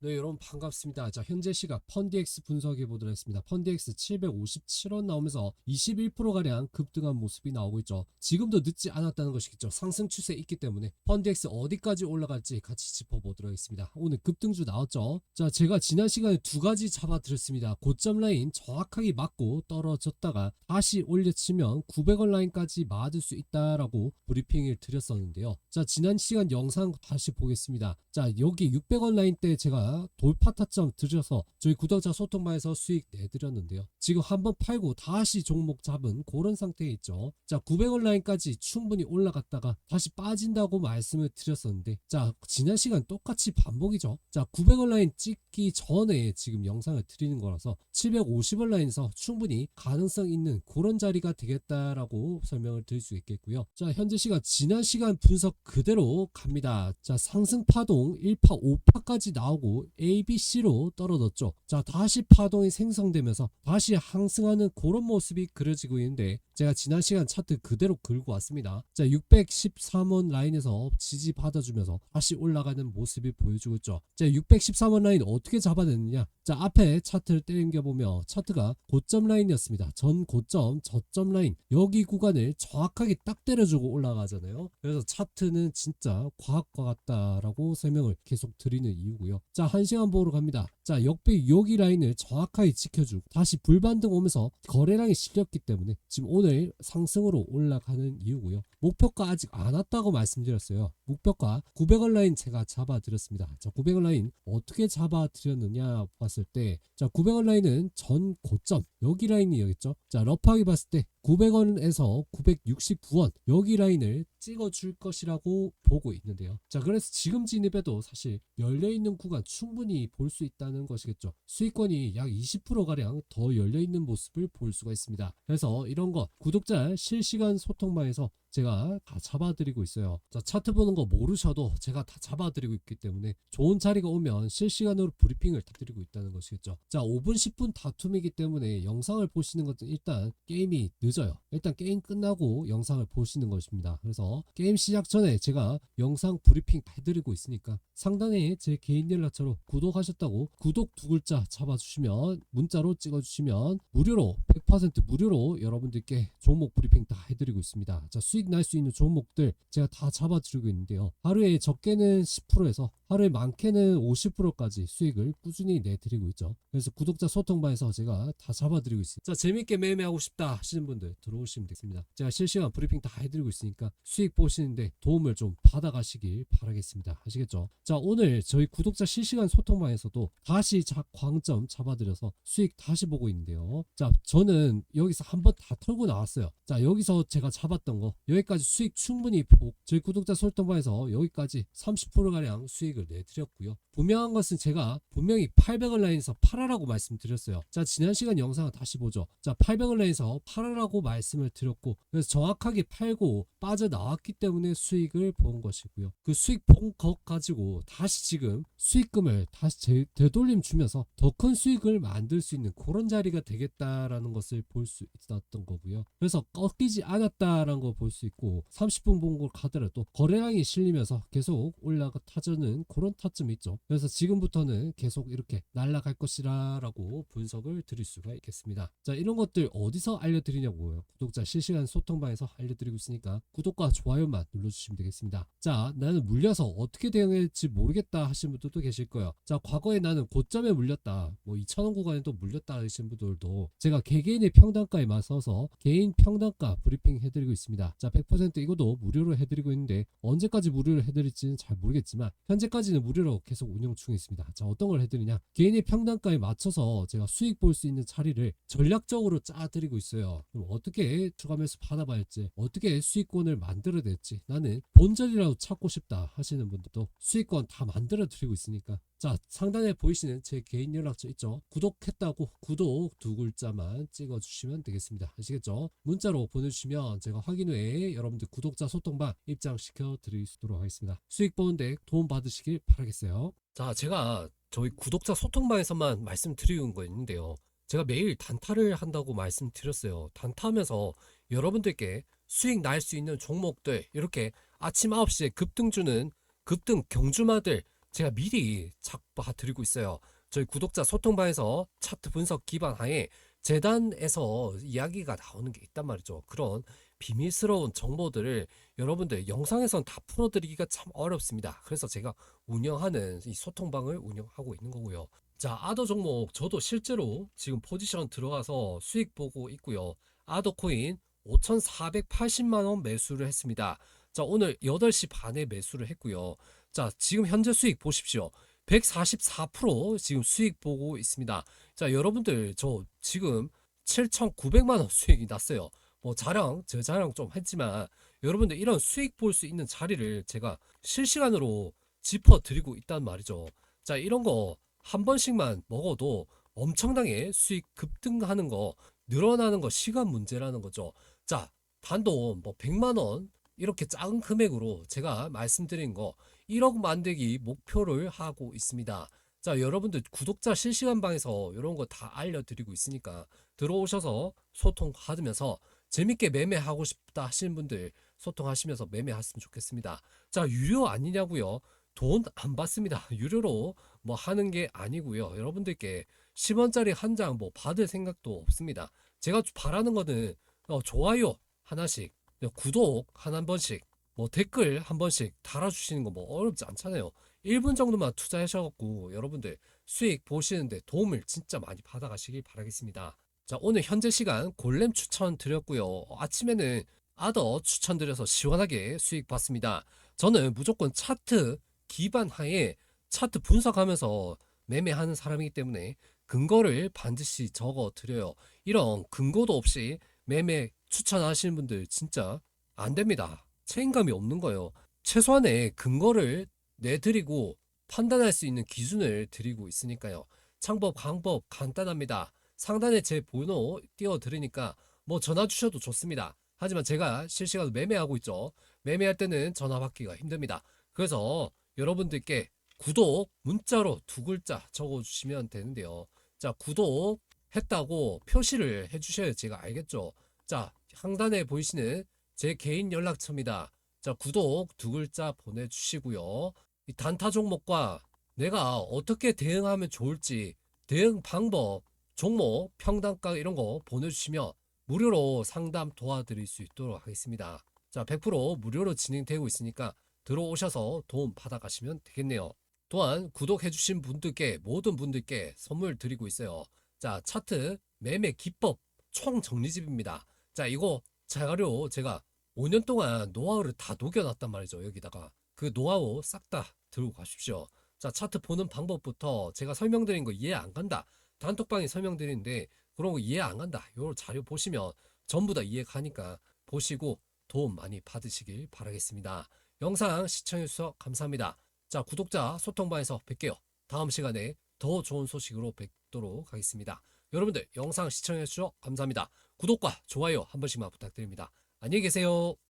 네, 여러분 반갑습니다. 자, 현재 시각 펀디엑스 분석해 보도록 하겠습니다. 펀디엑스 757원 나오면서 21%가량 급등한 모습이 나오고 있죠. 지금도 늦지 않았다는 것이겠죠. 상승 추세 있기 때문에 펀디엑스 어디까지 올라갈지 같이 짚어보도록 하겠습니다. 오늘 급등주 나왔죠. 자, 제가 지난 시간에 두 가지 잡아드렸습니다. 고점 라인 정확하게 맞고 떨어졌다가 다시 올려치면 900원 라인까지 맞을 수 있다라고 브리핑을 드렸었는데요. 자, 지난 시간 영상 다시 보겠습니다. 자, 여기 600원 라인 때 제가 돌파 타점 들여서 저희 구독자 소통방에서 수익 내드렸는데요. 지금 한번 팔고 다시 종목 잡은 그런 상태에 있죠. 자, 900원 라인까지 충분히 올라갔다가 다시 빠진다고 말씀을 드렸었는데, 자, 지난 시간 똑같이 반복이죠. 자, 900원 라인 찍기 전에 지금 영상을 드리는 거라서 750원 라인에서 충분히 가능성 있는 그런 자리가 되겠다라고 설명을 드릴 수 있겠고요. 자, 현재 시간 지난 시간 분석 그대로 갑니다. 자, 상승 파동 1파 5파까지 나오고 A, B, C로 떨어졌죠. 자, 다시 파동이 생성되면서 다시 항승하는 그런 모습이 그려지고 있는데 제가 지난 시간 차트 그대로 긁고 왔습니다. 자, 613원 라인에서 지지 받아주면서 다시 올라가는 모습이 보여주고 있죠. 자, 613원 라인 어떻게 잡아냈느냐? 자, 앞에 차트를 땡겨보며 차트가 고점 라인이었습니다. 전 고점, 저점 라인 여기 구간을 정확하게 딱 때려주고 올라가잖아요. 그래서 차트는 진짜 과학과 같다라고 설명을 계속 드리는 이유고요. 자, 한 시간 보러 갑니다. 자, 역배 여기 라인을 정확하게 지켜주고 다시 불반등 오면서 거래량이 실렸기 때문에 지금 오늘 상승으로 올라가는 이유고요. 목표가 아직 안 왔다고 말씀드렸어요. 목표가 900원 라인 제가 잡아드렸습니다. 자, 900원 라인 어떻게 잡아드렸느냐 봤을 때, 자, 900원 라인은 전 고점 여기 라인이었죠. 자, 러프하게 봤을 때 900원에서 969원 여기 라인을 찍어줄 것이라고 보고 있는데요. 자, 그래서 지금 진입해도 사실 열려있는 구간 충분히 볼 수 있다는 것이겠죠. 수익권이 약 20%가량 더 열려있는 모습을 볼 수가 있습니다. 그래서 이런 거 구독자 실시간 소통방에서 제가 다 잡아드리고 있어요. 자, 차트 보는 거 모르셔도 제가 다 잡아드리고 있기 때문에 좋은 자리가 오면 실시간으로 브리핑을 다 드리고 있다는 것이겠죠. 자, 5분, 10분 다툼이기 때문에 영상을 보시는 것은 일단 게임이 늦 어요. 일단 게임 끝나고 영상을 보시는 것입니다. 그래서 게임 시작 전에 제가 영상 브리핑 다 해드리고 있으니까 상단에 제 개인 연락처로 구독하셨다고 구독 두 글자 잡아주시면 문자로 찍어주시면 무료로 100% 무료로 여러분들께 종목 브리핑 다 해드리고 있습니다. 자, 수익 날 수 있는 종목들 제가 다 잡아드리고 있는데요. 하루에 적게는 10%에서 하루에 많게는 50%까지 수익을 꾸준히 내드리고 있죠. 그래서 구독자 소통방에서 제가 다 잡아드리고 있습니다. 자, 재밌게 매매하고 싶다 하시는 분들 들어오시면 되겠습니다. 제가 실시간 브리핑 다 해드리고 있으니까 수익 보시는데 도움을 좀 받아가시길 바라겠습니다. 아시겠죠? 자, 오늘 저희 구독자 실시간 소통방에서도 다시 자, 광점 잡아드려서 수익 다시 보고 있는데요. 자, 저는 여기서 한번 다 털고 나왔어요. 자, 여기서 제가 잡았던 거 여기까지 수익 충분히 보고 저희 구독자 소통방에서 여기까지 30%가량 수익을 내드렸고요. 분명한 것은 제가 분명히 800원 라인에서 팔아라고 말씀드렸어요. 자, 지난 시간 영상을 다시 보죠. 자, 800원 라인에서 팔아라고 말씀을 드렸고 그래서 정확하게 팔고 빠져나왔기 때문에 수익을 본 것이고요. 그 수익 본 것 가지고 다시 지금 수익금을 다시 재- 되돌림 주면서 더 큰 수익을 만들 수 있는 그런 자리가 되겠다라는 것을 볼 수 있었던 거고요. 그래서 꺾이지 않았다라는 걸 볼 수 있고 30분 본걸 가더라도 거래량이 실리면서 계속 올라가 타저는 그런 타점이 있죠. 그래서 지금부터는 계속 이렇게 날아갈 것이라라고 분석을 드릴 수가 있겠습니다. 자 이런 것들 어디서 알려드리냐고 요. 구독자 실시간 소통방에서 알려드리고 있으니까 구독과 좋아요만 눌러주시면 되겠습니다. 자 나는 물려서 어떻게 대응할지 모르겠다 하시는 분들도 계실 거예요. 자 과거에 나는 고점에 물렸다. 뭐 2,000원 구간에도 물렸다 하시는 분들도 제가 개개인의 평단가에 맞서서 개인 평단가 브리핑 해드리고 있습니다. 자 100% 이것도 무료로 해드리고 있는데 언제까지 무료로 해드릴지는 잘 모르겠지만 현재까지는 무료로 계속 운영 중에 있습니다. 자 어떤 걸 해드리냐 개인의 평단가에 맞춰서 제가 수익 볼 수 있는 자리를 전략적으로 짜드리고 있어요. 어떻게 추가매수 받아봐야 할지 어떻게 수익권을 만들어야 될지 나는 본전이라도 찾고 싶다 하시는 분들도 수익권 다 만들어 드리고 있으니까. 자 상단에 보이시는 제 개인 연락처 있죠? 구독했다고 구독 두 글자만 찍어주시면 되겠습니다. 아시겠죠? 문자로 보내주시면 제가 확인 후에 여러분들 구독자 소통방 입장시켜 드리도록 하겠습니다. 수익 보는데 도움 받으시길 바라겠어요. 자 제가 저희 구독자 소통방에서만 말씀드리는 거 있는데요 제가 매일 단타를 한다고 말씀드렸어요 단타하면서 여러분들께 수익 날 수 있는 종목들 이렇게 아침 9시에 급등 주는 급등 경주마들 제가 미리 작봐드리고 있어요. 저희 구독자 소통방에서 차트 분석 기반 하에 재단에서 이야기가 나오는 게 있단 말이죠. 그런 비밀스러운 정보들을 여러분들 영상에선 다 풀어드리기가 참 어렵습니다. 그래서 제가 운영하는 이 소통방을 운영하고 있는 거고요. 자, 아더 종목 저도 실제로 지금 포지션 들어가서 수익 보고 있고요. 아더 코인 5,480만 원 매수를 했습니다. 자, 오늘 8시 반에 매수를 했고요. 자, 지금 현재 수익 보십시오. 144% 지금 수익 보고 있습니다. 자, 여러분들 저 지금 7,900만 원 수익이 났어요. 뭐 자랑, 제 자랑 좀 했지만 여러분들 이런 수익 볼 수 있는 자리를 제가 실시간으로 짚어 드리고 있단 말이죠. 자, 이런 거 한 번씩만 먹어도 엄청나게 수익 급등하는 거 늘어나는 거 시간 문제라는 거죠. 자, 단돈 뭐 100만 원 이렇게 작은 금액으로 제가 말씀드린 거 1억 만들기 목표를 하고 있습니다. 자, 여러분들 구독자 실시간 방에서 이런 거 다 알려드리고 있으니까 들어오셔서 소통 받으면서 재밌게 매매하고 싶다 하시는 분들 소통하시면서 매매하시면 좋겠습니다. 자, 유료 아니냐고요? 돈 안 받습니다. 유료로 뭐 하는 게 아니고요. 여러분들께 10원짜리 한 장 뭐 받을 생각도 없습니다. 제가 바라는 거는 어, 좋아요 하나씩, 네, 구독 한 한 번씩, 뭐 댓글 한 번씩 달아주시는 거 뭐 어렵지 않잖아요. 1분 정도만 투자하셔갖고 여러분들 수익 보시는데 도움을 진짜 많이 받아가시길 바라겠습니다. 자, 오늘 현재 시간 골렘 추천 드렸고요. 아침에는 아더 추천 드려서 시원하게 수익 봤습니다. 저는 무조건 차트 기반 하에 차트 분석하면서 매매하는 사람이기 때문에 근거를 반드시 적어 드려요. 이런 근거도 없이 매매 추천하시는 분들 진짜 안 됩니다. 책임감이 없는 거예요. 최소한의 근거를 내드리고 판단할 수 있는 기준을 드리고 있으니까요. 창법, 방법 간단합니다. 상단에 제 번호 띄워 드리니까 뭐 전화 주셔도 좋습니다. 하지만 제가 실시간으로 매매하고 있죠. 매매할 때는 전화 받기가 힘듭니다. 그래서 여러분들께 구독 문자로 두 글자 적어 주시면 되는데요. 자, 구독 했다고 표시를 해 주셔야 제가 알겠죠. 자, 상단에 보이시는 제 개인 연락처입니다. 자, 구독 두 글자 보내 주시고요. 이 단타 종목과 내가 어떻게 대응하면 좋을지 대응 방법, 종목, 평단가 이런 거 보내주시면 무료로 상담 도와드릴 수 있도록 하겠습니다. 자, 100% 무료로 진행되고 있으니까 들어오셔서 도움 받아가시면 되겠네요. 또한 구독해주신 분들께 모든 분들께 선물 드리고 있어요. 자, 차트 매매 기법 총 정리집입니다. 자, 이거 자료 제가 5년 동안 노하우를 다 녹여놨단 말이죠. 여기다가 그 노하우 싹 다 들고 가십시오. 자, 차트 보는 방법부터 제가 설명드린 거 이해 안 간다. 단톡방에 설명드리는데 그런 거 이해 안 간다. 요 자료 보시면 전부 다 이해 가니까 보시고 도움 많이 받으시길 바라겠습니다. 영상 시청해주셔서 감사합니다. 자, 구독자 소통방에서 뵐게요. 다음 시간에 더 좋은 소식으로 뵙도록 하겠습니다. 여러분들 영상 시청해주셔서 감사합니다. 구독과 좋아요 한 번씩만 부탁드립니다. 안녕히 계세요.